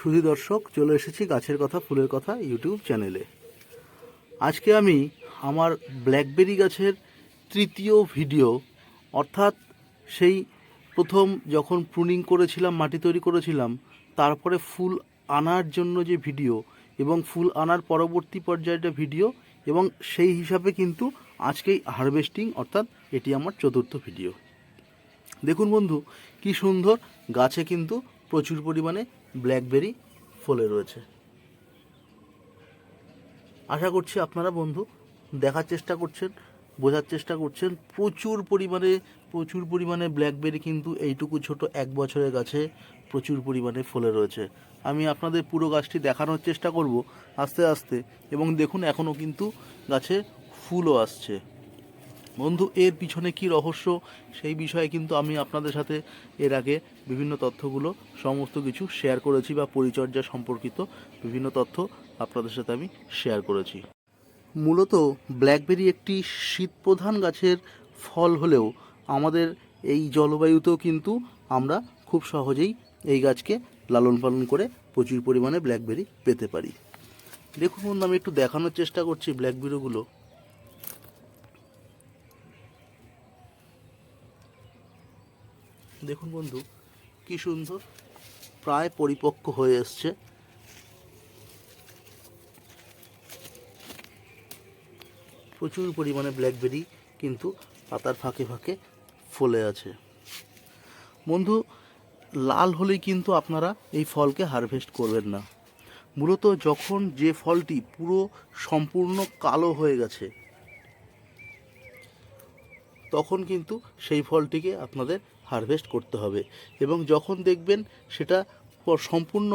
সুধী দর্শক, চলে এসেছি গাছের কথা, ফুলের কথা ইউটিউব চ্যানেলে। আজকে আমি আমার ব্ল্যাকবেরি গাছের তৃতীয় ভিডিও, অর্থাৎ সেই প্রথম যখন প্রুনিং করেছিলাম, মাটি তৈরি করেছিলাম, তারপরে ফুল আনার জন্য যে ভিডিও এবং ফুল আনার পরবর্তী পর্যায়েটা ভিডিও এবং সেই হিসাবে কিন্তু আজকেই হারভেস্টিং অর্থাৎ এটি আমার চতুর্থ ভিডিও। দেখুন বন্ধু, কি সুন্দর গাছে কিন্তু প্রচুর পরিমাণে ব্ল্যাকবেরি ফলে রয়েছে। আশা করছি আপনারা বন্ধু দেখার চেষ্টা করছেন, বোঝার চেষ্টা করছেন। প্রচুর পরিমাণে প্রচুর পরিমাণে ব্ল্যাকবেরি কিন্তু এইটুকু ছোট এক বছরের গাছে প্রচুর পরিমাণে ফলে রয়েছে। আমি আপনাদের পুরো গাছটি দেখানোর চেষ্টা করব আস্তে আস্তে এবং দেখুন এখনও কিন্তু গাছে ফুলও আসছে। বন্ধু, এর পিছনে কি রহস্য? সেই বিষয়ে কিন্তু আমি আপনাদের সাথে এর আগে বিভিন্ন তথ্যগুলো, সমস্ত কিছু শেয়ার করেছি বা পরিচর্যা সম্পর্কিত বিভিন্ন তথ্য আপনাদের সাথে আমি শেয়ার করেছি। মূলত ব্ল্যাকবেরি একটি শীতপ্রধান গাছের ফল হলেও আমাদের এই জলবায়ুতেও কিন্তু আমরা খুব সহজেই এই গাছকে লালন পালন করে প্রচুর পরিমাণে ব্ল্যাকবেরি পেতে পারি। দেখুন বন্ধু, আমি একটু দেখানোর চেষ্টা করছি ব্ল্যাকবেরিগুলো। দেখুন বন্ধু, কি সুন্দর। প্রায় পরিপক্ক হয়ে এসছে। প্রচুর পরিমাণে ব্ল্যাকবেরি কিন্তু পাতার ফাঁকে ফাঁকে ফলে আছে। বন্ধু, লাল হলেই কিন্তু আপনারা এই ফলকে হারভেস্ট করবেন না। মূলত যখন যে ফলটি পুরো সম্পূর্ণ কালো হয়ে গেছে, তখন কিন্তু সেই ফলটিকে আপনাদের হারভেস্ট করতে হবে। এবং যখন দেখবেন সেটা সম্পূর্ণ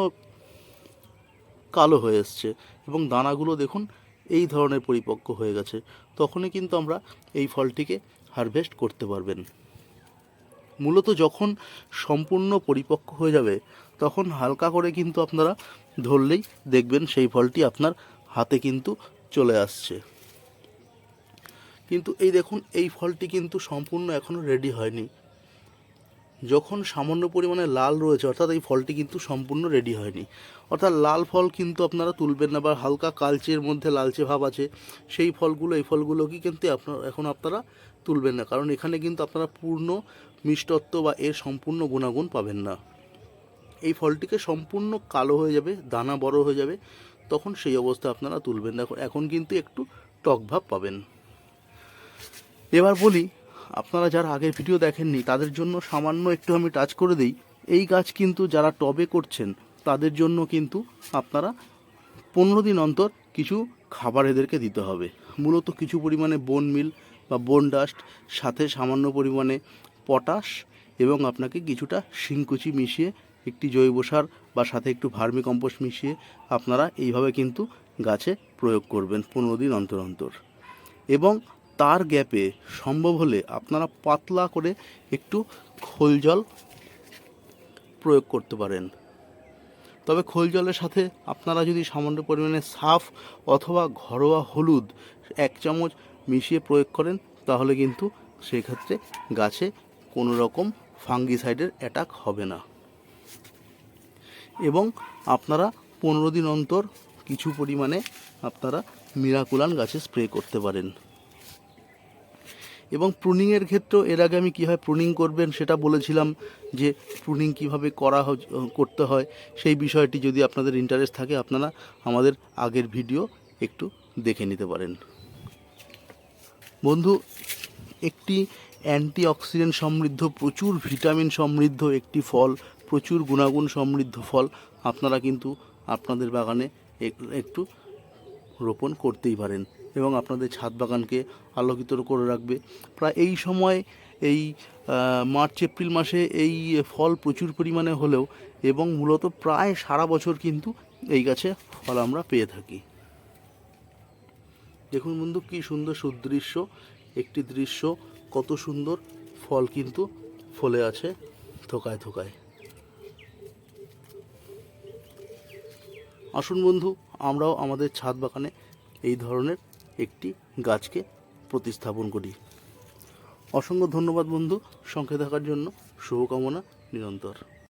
কালো হয়ে এসছে এবং দানাগুলো দেখুন এই ধরনের পরিপক্ক হয়ে গেছে, তখনই কিন্তু আমরা এই ফলটিকে হারভেস্ট করতে পারবেন। মূলত যখন সম্পূর্ণ পরিপক্ক হয়ে যাবে, তখন হালকা করে কিন্তু আপনারা ধরলেই দেখবেন সেই ফলটি আপনার হাতে কিন্তু চলে আসছে। কিন্তু এই দেখুন, এই ফলটি কিন্তু সম্পূর্ণ এখনও রেডি হয়নি। যখন সামান্য পরিমাণে লাল রয়েছে, অর্থাৎ এই ফলটি কিন্তু সম্পূর্ণ রেডি হয়নি। অর্থাৎ লাল ফল কিন্তু আপনারা তুলবেন না বা হালকা কালচের মধ্যে লালচে ভাব আছে, সেই ফলগুলো, এই ফলগুলোকে কিন্তু আপনার, এখন আপনারা তুলবেন না। কারণ এখানে কিন্তু আপনারা পূর্ণ মিষ্টত্ব বা এর সম্পূর্ণ গুণাগুণ পাবেন না। এই ফলটিকে সম্পূর্ণ কালো হয়ে যাবে, দানা বড় হয়ে যাবে, তখন সেই অবস্থা আপনারা তুলবেন না। এখন- কিন্তু একটু টক ভাব পাবেন। এবার বলি আপনারা যারা আগের ভিডিও দেখেননি, তাদের জন্য সামান্য একটু আমি টাচ করে দিই। এই গাছ কিন্তু যারা টবে করছেন, তাদের জন্য কিন্তু আপনারা পনেরো দিন অন্তর কিছু খাবার এদেরকে দিতে হবে। মূলত কিছু পরিমাণে বোন মিল বা বোন ডাস্ট সাথে সামান্য পরিমাণে পটাশ এবং আপনাকে কিছুটা শিংকুচি মিশিয়ে, একটি জৈব সার বা সাথে একটু ভার্মি কম্পোস্ট মিশিয়ে আপনারা এইভাবে কিন্তু গাছে প্রয়োগ করবেন পনেরো দিন অন্তর অন্তর। এবং তার গ্যাপে সম্ভব হলে আপনারা পাতলা করে একটু খোল জল প্রয়োগ করতে পারেন। তবে খোল জলের সাথে আপনারা যদি সামান্য পরিমাণে সাফ অথবা ঘরোয়া হলুদ এক চামচ মিশিয়ে প্রয়োগ করেন, তাহলে কিন্তু সেক্ষেত্রে গাছে কোনো রকম ফাঙ্গিসাইডের অ্যাটাক হবে না। এবং আপনারা পনেরো দিন অন্তর কিছু পরিমাণে আপনারা মিরাকুলান গাছে স্প্রে করতে পারেন। এবং প্রুনিংয়ের ক্ষেত্রেও এর আগে আমি কীভাবে প্রুনিং করবেন সেটা বলেছিলাম যে প্রুনিং কীভাবে করা করতে হয়। সেই বিষয়টি যদি আপনাদের ইন্টারেস্ট থাকে, আপনারা আমাদের আগের ভিডিও একটু দেখে নিতে পারেন। বন্ধু, একটি অ্যান্টি অক্সিডেন্ট সমৃদ্ধ, প্রচুর ভিটামিন সমৃদ্ধ একটি ফল, প্রচুর গুণাগুণ সমৃদ্ধ ফল আপনারা কিন্তু আপনাদের বাগানে এক- একটু রোপণ করতেই পারেন। এবং আপনাদের ছাদ বাগানকে আলোকিত করে রাখবে। প্রায় এই সময় এই মার্চ, এপ্রিল মাসে এই ফল প্রচুর পরিমাণে হলেও এবং মূলত প্রায় সারা বছর কিন্তু এই গাছে ফল আমরা পেয়ে থাকি। দেখুন বন্ধু, কি সুন্দর সুদৃশ্য, একটি দৃশ্য, কত সুন্দর ফল কিন্তু ফলে আছে থোকায় থোকায়। আসুন বন্ধু, আমরাও আমাদের ছাদ বাগানে এই ধরনের একটি গাছকে প্রতিস্থাপন করি। অসংখ্য ধন্যবাদ বন্ধু। সঙ্গে থাকার জন্য শুভকামনা নিরন্তর।